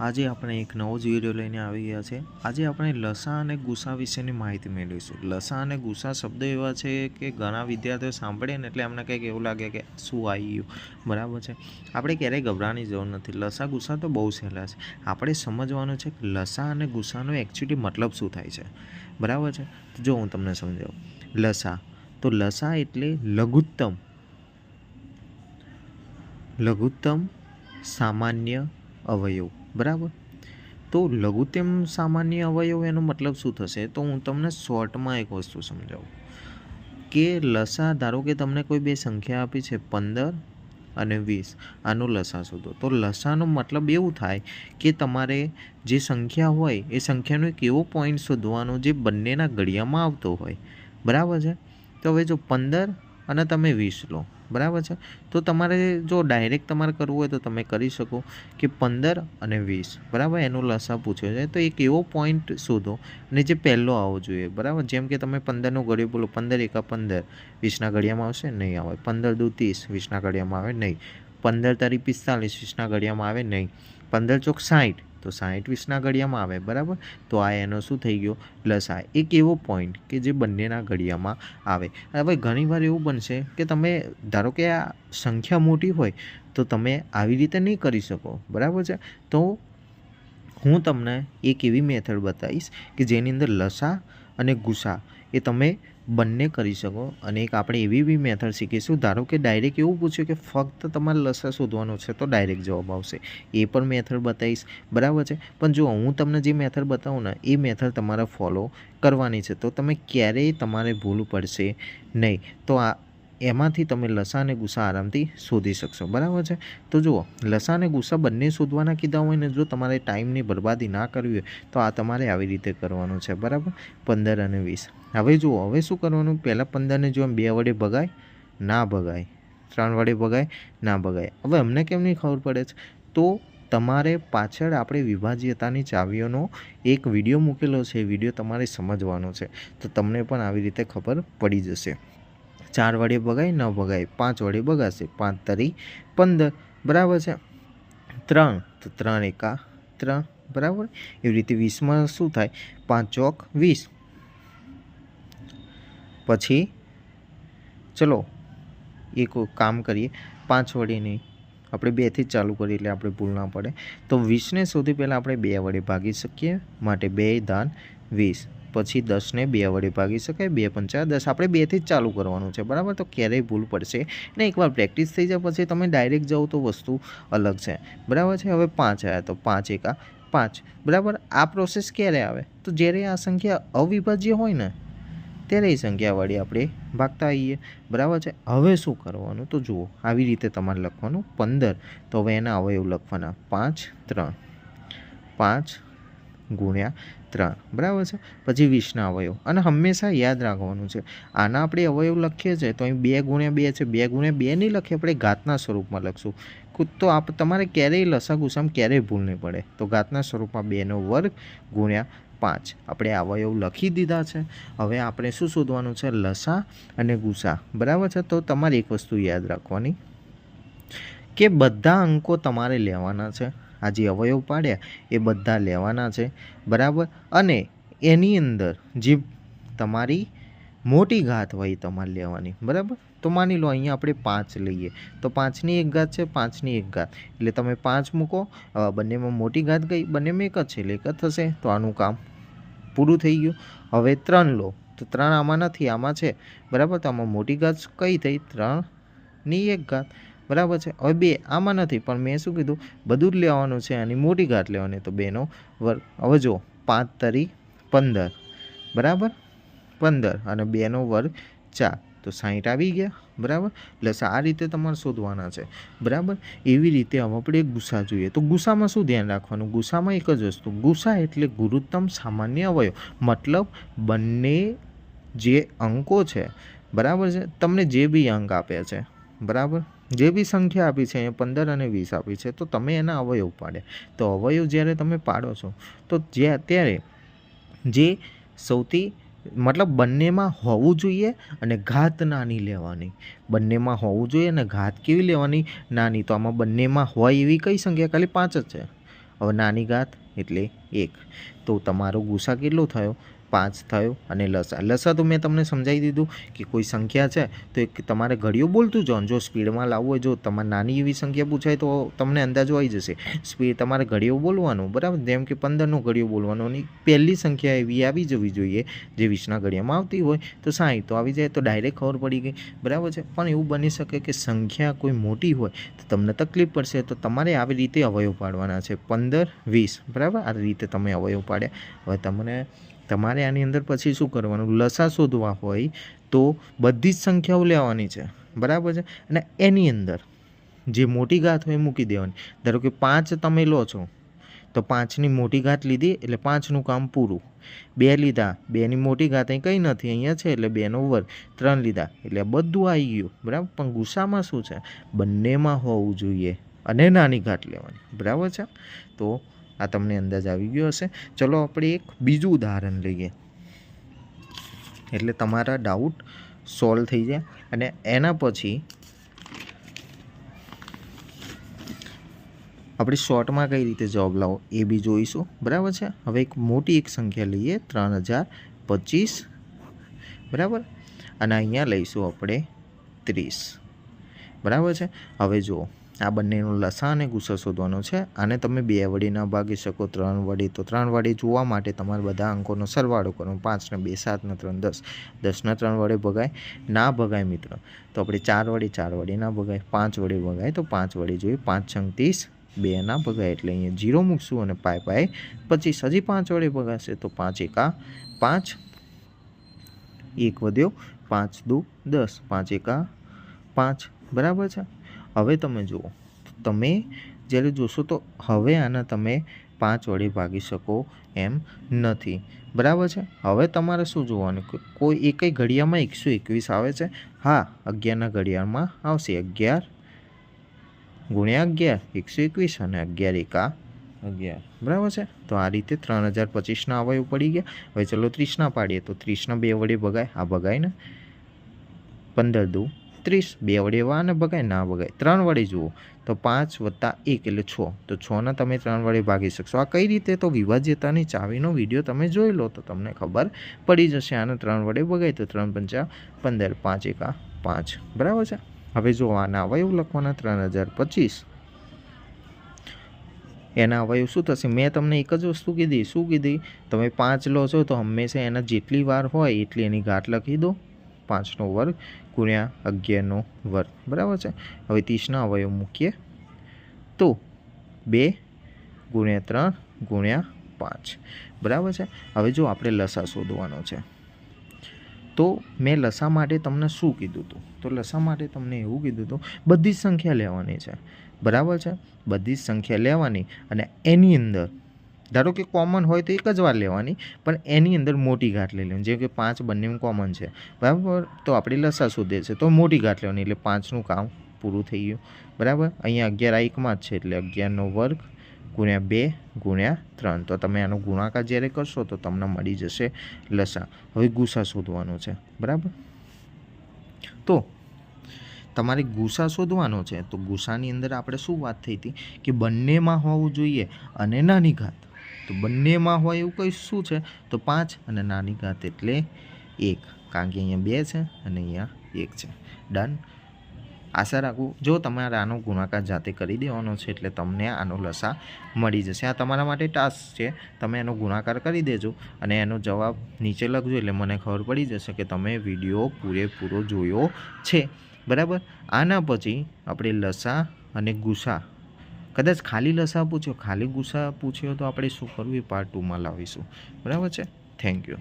આજે આપણે એક નવો જ વીડિયો લઈને આવી ગયા છે. આજે આપણે લસા અને ગુસા વિશેની માહિતી મેળવીશું. લસા અને ગુસા શબ્દ એવા છે કે ઘણા વિદ્યાર્થીઓ સાંભળે ને એટલે એમને કંઈક એવું લાગે કે શું આવી ગયું. બરાબર છે? આપણે ક્યારેય ગભરાવાની જરૂર નથી. લસા ગુસા તો બહુ સહેલા છે. આપણે સમજવાનું છે કે લસા અને ગુસાનો એકચ્યુઅલી મતલબ શું થાય છે. બરાબર છે? જો હું તમને સમજાવું. લસા. તો લસા એટલે લઘુત્તમ. લઘુત્તમ સામાન્ય અવયવ. બરાબર? તો લઘુત્તમ સામાન્ય અવયવ એનો મતલબ શું થશે? તો હું તમને શોર્ટમાં એક વસ્તુ સમજાવું. કે લસા, ધારો કે તમને કોઈ બે સંખ્યા આપી છે, પંદર અને વીસ, આનો લસા શોધો. તો લસાનો મતલબ એવું થાય કે તમારે જે સંખ્યા હોય, એ સંખ્યાનો એક એવો પોઈન્ટ શોધવાનો જે બંનેના ઘડિયામાં આવતો હોય. બરાબર છે? તો હવે જો પંદર અને તમે વીસ લો બરાબર છે? તો તમારે જો ડાયરેક્ટ તમારે કરવું હોય તો તમે કરી શકો કે પંદર અને વીસ. બરાબર? એનો લસા પૂછ્યો છે. તો એક એવો પોઈન્ટ શોધો અને જે પહેલો આવવો જોઈએ. બરાબર? જેમ કે તમે પંદરનો ઘડિયો બોલો, પંદર એકા પંદર. વીસના ઘડિયામાં આવશે? નહીં આવે પંદર દુ ત્રીસ. વીસના ઘડિયામાં આવે? નહીં. પંદર તારી પિસ્તાલીસ, વીસના ઘડિયામાં આવે? નહીં. પંદર ચોક સાઠ તો સાહીઠ વીસના ઘડિયામાં આવે, બરાબર? તો આ એનો શું થઈ ગયો? લસા એક એવો પોઈન્ટ કે જે બંનેના ઘડિયામાં આવે. હવે ઘણીવાર એવું બનશે કે તમે, ધારો કે આ સંખ્યા મોટી હોય, તો તમે આવી રીતે નહીં કરી શકો, બરાબર છે? તો હું તમને એક એવી મેથડ બતાવીશ કે જેની અંદર લસા અને ગુસા એ તમે બંને કરી શકો અને એક આપણે એવી બી મેથડ શીખીશું. ધારો કે ડાયરેક્ટ એવું પૂછ્યું કે ફક્ત તમારે લસા શોધવાનો છે તો ડાયરેક્ટ જવાબ આવશે. એ પણ મેથડ બતાવીશ. બરાબર છે? પણ જો હું તમને જે મેથડ બતાવું ને, એ મેથડ તમારે ફોલો કરવાની છે. તો તમે ક્યારેય તમારે ભૂલ પડશે નહીં. તો આ એમાંથી તમે લસા અને ગુસા આરામથી શોધી શકશો. બરાબર છે? તો જુઓ, લસા અને ગુસા બંને શોધવાના કીધા હોય ને જો તમારે ટાઈમની બરબાદી ના કરવી હોય, તો આ તમારે આવી રીતે કરવાનું છે. બરાબર? પંદર અને વીસ. હવે જુઓ, હવે શું કરવાનું? પહેલાં પંદરને જો બે વડે ભગાય, ના ભગાય. ત્રણ વડે ભગાય, ના ભગાય. હવે અમને કેમ નહીં ખબર પડે છે? તો તમારે પાછળ આપણે વિભાજ્યતાની ચાવીઓનો એક વીડિયો મૂકેલો છે. એ વીડિયો તમારે સમજવાનો છે. તો તમને પણ આવી રીતે ખબર પડી જશે. ચાર વડે ભગાય, ન ભગાય. પાંચ વડે ભગાશે. પાંચ તરી પંદર. બરાબર છે? ત્રણ. તો ત્રણ એકા ત્રણ. બરાબર? એવી રીતે વીસમાં શું થાય? પાંચ ચોક વીસ. પછી ચલો, એક કામ કરીએ. પાંચ વડે નહીં. આપણે બેથી ચાલુ કરીએ એટલે આપણે ભૂલ ના પડે. તો વીસને સૌથી પહેલાં આપણે બે વડે ભાગી શકીએ. માટે બે દાન વીસ. પછી દસને બે વડે ભાગી શકાય, બે પંચા દસ. આપણે બેથી જ ચાલુ કરવાનું છે, બરાબર? તો ક્યારેય ભૂલ પડશે ને એકવાર પ્રેક્ટિસ થઈ જાય, પછી તમે ડાયરેક્ટ જાઓ તો વસ્તુ અલગ છે. બરાબર છે? હવે પાંચ આવ્યા, તો પાંચ એકા પાંચ. બરાબર? આ પ્રોસેસ ક્યારે આવે? તો જ્યારે આ સંખ્યા અવિભાજ્ય હોય ને, ત્યારે એ સંખ્યાવાળી આપણે ભાગતા આવીએ. બરાબર છે? હવે શું કરવાનું? તો જુઓ, આવી રીતે તમારે લખવાનું. પંદર. તો હવે એના અવયવ લખવાના. પાંચ, ત્રણ. પાંચ ગુણ્યા ત્રણ. બરાબર છે? પછી વીસના અવયવ. અને હંમેશા યાદ રાખવાનું છે. આના આપણે અવયવ લખીએ છીએ તો અહીં બે ગુણ્યા બે છે. બે ગુણ્યા બે નહીં લખીએ, આપણે ઘાતના સ્વરૂપમાં લખશું. તો આપ તમારે ક્યારેય લસા ગુસામાં ક્યારેય ભૂલ નહીં પડે. તો ઘાતના સ્વરૂપમાં બેનો વર્ગ ગુણ્યા પાંચ. આપણે અવયવ લખી દીધા છે. હવે આપણે શું શોધવાનું છે? લસા અને ગુસા. બરાબર છે? તો તમારે એક વસ્તુ યાદ રાખવાની કે બધા અંકો તમારે લેવાના છે. આ જે અવયવ પાડ્યા એ બધા લેવાના છે, બરાબર? અને એની અંદર જે તમારી મોટી ઘાત હોય તમારે લેવાની, બરાબર? તો માની લો અહીંયા આપણે પાંચ લઈએ, તો પાંચની એક ઘાત છે, પાંચની એક ઘાત. એટલે તમે પાંચ મૂકો બંનેમાં મોટી ઘાત ગઈ, બંનેમાં એક જ છે, એટલે એક જ થશે. તો આનું કામ પૂરું થઈ ગયું. હવે ત્રણ લો, તો ત્રણ આમાં નથી, આમાં છે. બરાબર? તો આમાં મોટી ઘાત કઈ થઈ? ત્રણની એક ઘાત. બરાબર છે? હવે બે, આમાં નથી, પણ મેં શું કીધું? બધું જ લેવાનું છે આની મોટી ઘાટ લેવાની. તો બેનો વર્ગ હવે જો પાંચ તરી પંદર. બરાબર? પંદર અને બેનો વર્ગ ચાર. તો સાહીઠ આવી ગયા. બરાબર? પ્લસ આ રીતે તમારે શોધવાના છે. બરાબર? એવી રીતે હવે આપણે ગુસ્સા જોઈએ. તો ગુસ્સામાં શું ધ્યાન રાખવાનું? ગુસ્સામાં એક જ વસ્તુ. ગુસ્સા એટલે ગુરુત્તમ સામાન્ય અવયવ. મતલબ બંને જે અંકો છે. બરાબર છે? તમને જે બી અંક આપ્યા છે. બરાબર? જે બી સંખ્યા આપી છે, અહીંયા પંદર અને વીસ આપી છે, તો તમે એના અવયવ પાડ્યા તો અવયવ જ્યારે તમે પાડો છો, તો જે ત્યારે જે સૌથી મતલબ બંનેમાં હોવું જોઈએ અને ઘાત નાની લેવાની. બંનેમાં હોવું જોઈએ અને ઘાત કેવી લેવાની? નાની. તો આમાં બંનેમાં હોય એવી કઈ સંખ્યા? ખાલી પાંચ જ છે. હવે નાની ઘાત એટલે એક. તો તમારો ગુસા કેટલો થયો? પાંચ થયો અને લસા. લસા તો મેં તમને સમજાવી દીધું કે કોઈ સંખ્યા છે તો એક તમારે ઘડીઓ બોલતું જવાનું જો સ્પીડમાં લાવવું હોય, જો તમારે નાની એવી સંખ્યા પૂછાય તો તમને અંદાજો આવી જશે. સ્પીડ તમારે ઘડીઓ બોલવાનું, બરાબર? જેમ કે પંદરનો ઘડીઓ બોલવાનો પહેલી સંખ્યા એવી આવી જવી જોઈએ જે વીસના ઘડિયામાં આવતી હોય તો સાઠ તો આવી જાય તો ડાયરેક્ટ ખબર પડી ગઈ. બરાબર છે? પણ એવું બની શકે કે સંખ્યા કોઈ મોટી હોય તો તમને તકલીફ પડશે. તો તમારે આવી રીતે અવયવ પાડવાના છે. પંદર, વીસ. બરાબર? આ રીતે તમે અવયવ પાડ્યા. હવે તમને તમારે આની અંદર પછી શું કરવાનું? લસા શોધવા હોય તો બધી જ સંખ્યાઓ લેવાની છે. બરાબર છે? અને એની અંદર જે મોટી ઘાત હોય એ મૂકી દેવાની. ધારો કે પાંચ તમે લો છો, તો પાંચની મોટી ઘાત લીધી એટલે પાંચનું કામ પૂરું. બે લીધા, બેની મોટી ઘાત અહીં કંઈ નથી, અહીંયા છે એટલે બેનો વર્ગ. ત્રણ લીધા, એટલે બધું આવી ગયું. બરાબર? પણ ગુસ્સામાં શું છે? બંનેમાં હોવું જોઈએ અને નાની ઘાત લેવાની. બરાબર છે? તો આ તમને અંદાજ આવી ગયો હશે. ચલો આપણે એક બીજું ઉદાહરણ લઈએ. એટલે તમારા ડાઉટ સોલ્વ થઈ જાય. અને એના પછી આપણે શોર્ટમાં કઈ રીતે જવાબ લાવો એ બી જોઈશું. બરાબર છે? હવે એક મોટી એક સંખ્યા લઈએ, ત્રણ હજાર પચીસ. બરાબર? અને અહીંયા લઈશું આપણે ત્રીસ. બરાબર છે? હવે જુઓ. આ બંનેનો લસા અને ગુસ્સો શોધવાનો છે. આને તમે બે વડી ના ભાગી શકો. ત્રણ વડે તો ત્રણ વડી જોવા માટે તમારે બધા અંકોનો સરવાળો કરવાનો પાંચને બે સાતને ત્રણ, દસ. દસના ત્રણ વડે ભગાય. ના ભગાય મિત્ર. તો આપણે ચાર વડી ચાર વડી ના ભગાય. પાંચ વડે ભગાય તો પાંચ વડી જોઈએ. પાંચ છંગ ત્રીસ, બે ના ભગાય એટલે અહીંયા જીરો મૂકશું અને પાય પાય પચીસ. હજી પાંચ વડે ભગાશે તો પાંચ એકા પાંચ. એક વધ્યો પાંચ દુ દસ. પાંચ એકા પાંચ. બરાબર છે? હવે તમે જુઓ, તમે જ્યારે જોશો તો હવે આને તમે પાંચ વડે ભાગી શકો એમ નથી. બરાબર છે? હવે તમારે શું જોવાનું? કોઈ એકય ઘડિયાળમાં એકસો એકવીસ આવે છે? હા, અગિયારના ઘડિયાળમાં આવશે. અગિયાર ગુણ્યા અગિયાર, એકસો એકવીસ અને અગિયાર એકા અગિયાર. બરાબર છે? તો આ રીતે ત્રણ હજાર પચીસના અવયવ પડી ગયા. હવે ચલો ત્રીસના પાડીએ. તો ત્રીસના બે વડે ભગાય. આ ભગાય ને પંદર દુ ત્રીસ બે વડે એવા અને ભગાય, ના ભગાય. ત્રણ વડે જુઓ, તો પાંચ વત્તા એક એટલે છ. તો છના તમે ત્રણ વડે ભાગી શકશો. આ કઈ રીતે? તો વિભાજ્યતાની ચાવીનો વીડિયો તમે જોઈ લો, તો તમને ખબર પડી જશે આને ત્રણ વડે ભગાય, તો ત્રણ પંચા પંદર, પાંચ એકા પાંચ. બરાબર છે? હવે જો આના અવયવ લખવાના ત્રણ હજાર પચીસ. એના અવયવ શું થશે? મેં તમને એક જ વસ્તુ કીધી. શું કીધી? તમે પાંચ લો છો તો હંમેશા એના જેટલી વાર હોય એટલી એની ઘાટ લખી દો. પાંચનો વર્ગ ગુણ્યા અગિયારનો વર્ગ. બરાબર છે? હવે ત્રીસના અવયવ મૂકીએ. તો બે ગુણ્યા ત્રણ ગુણ્યા પાંચ. બરાબર છે? હવે જો આપણે લસા શોધવાનો છે. તો મેં લસા માટે તમને શું કીધું હતું? તો લસા માટે તમને એવું કીધું હતું, બધી જ સંખ્યા લેવાની છે. બરાબર છે? બધી જ સંખ્યા લેવાની અને એની અંદર ધારો કે કોમન હોય તો એક જ વાર લેવાની, પણ એની અંદર મોટી ગાંઠ લઈ લેવાની. જેમ કે પાંચ બંનેનું કોમન છે. બરાબર? તો આપણે લસા શોધે છે. તો મોટી ઘાટ લેવાની એટલે પાંચનું કામ પૂરું થઈ ગયું. બરાબર? અહીંયા અગિયાર આ એકમાં જ છે એટલે અગિયારનો વર્ગ ગુણ્યા બે ગુણ્યા ત્રણ. તો તમે આનો ગુણાકાર જ્યારે કરશો તો તમને મળી જશે લસા. હવે ગુસા શોધવાનો છે. બરાબર? તો તમારે ગુસા શોધવાનો છે. તો ગુસાની અંદર આપણે શું વાત થઈ હતી? કે બંનેમાં હોવું જોઈએ અને નાની ઘાત. તો બંનેમાં હોય એવું કંઈ શું છે? તો પાંચ અને નાની ઘાત એટલે એક. કારણ કે અહીંયા બે છે અને અહીંયા એક છે. ડન આશા રાખું, જો તમારે આનો ગુણાકાર જાતે કરી દેવાનો છે એટલે તમને આનો લસા મળી જશે. આ તમારા માટે ટાસ્ક છે. તમે એનો ગુણાકાર કરી દેજો અને એનો જવાબ નીચે લખજો એટલે મને ખબર પડી જશે કે તમે વીડિયો પૂરેપૂરો જોયો છે. બરાબર? આના પછી આપણે લસા અને ગુસા કદાચ ખાલી લસા પૂછ્યો, ખાલી ગુસ્સા પૂછ્યો, તો આપણે શું કરવું? એ પાર્ટ ટુમાં લાવીશું. બરાબર છે? Thank you